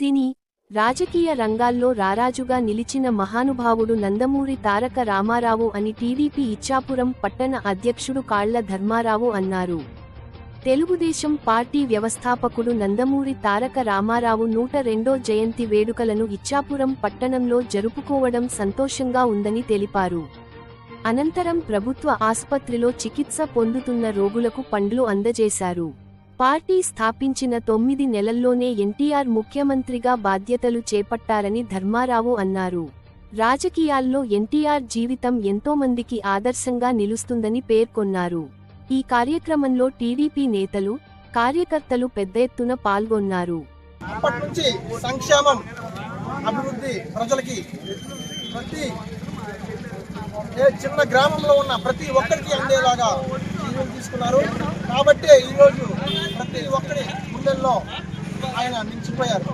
సినీ రాజకీయ రంగాల్లో రారాజుగా నిలిచిన మహానుభావుడు నందమూరి తారక రామారావు అని టీడీపీ ఇచ్చాపురం పట్టణ అధ్యక్షుడు కాళ్ళ ధర్మారావు అన్నారు. తెలుగుదేశం పార్టీ వ్యవస్థాపకుడు నందమూరి తారక రామారావు నూట రెండో జయంతి వేడుకలను ఇచ్చాపురం పట్టణంలో జరుపుకోవడం సంతోషంగా ఉందని తెలిపారు. అనంతరం ప్రభుత్వ ఆసుపత్రిలో చికిత్స పొందుతున్న రోగులకు పండ్లు అందజేశారు. పార్టీ స్థాపించిన తొమ్మిది నెలల్లోనే ఎన్టీఆర్ ముఖ్యమంత్రిగా బాధ్యతలు చేపట్టారని ధర్మారావు అన్నారు. రాజకీయాల్లో ఎన్టీఆర్ జీవితం ఎంతోమందికి ఆదర్శంగా నిలుస్తుందని పేర్కొన్నారు. ఈ కార్యక్రమంలో టీడీపీ నేతలు కార్యకర్తలు పెద్ద ఎత్తున పాల్గొన్నారు. అప్పటి సంక్షేమం అభివృద్ధి ప్రజలకి ప్రతి చిన్న గ్రామంలో ఉన్న ప్రతి ఒక్కరికి అందేలాగా తీసుకున్నారు. కాబట్టి ఈరోజు ప్రతి ఒక్కరి గుండెల్లో ఆయన నిలిచిపోయారు.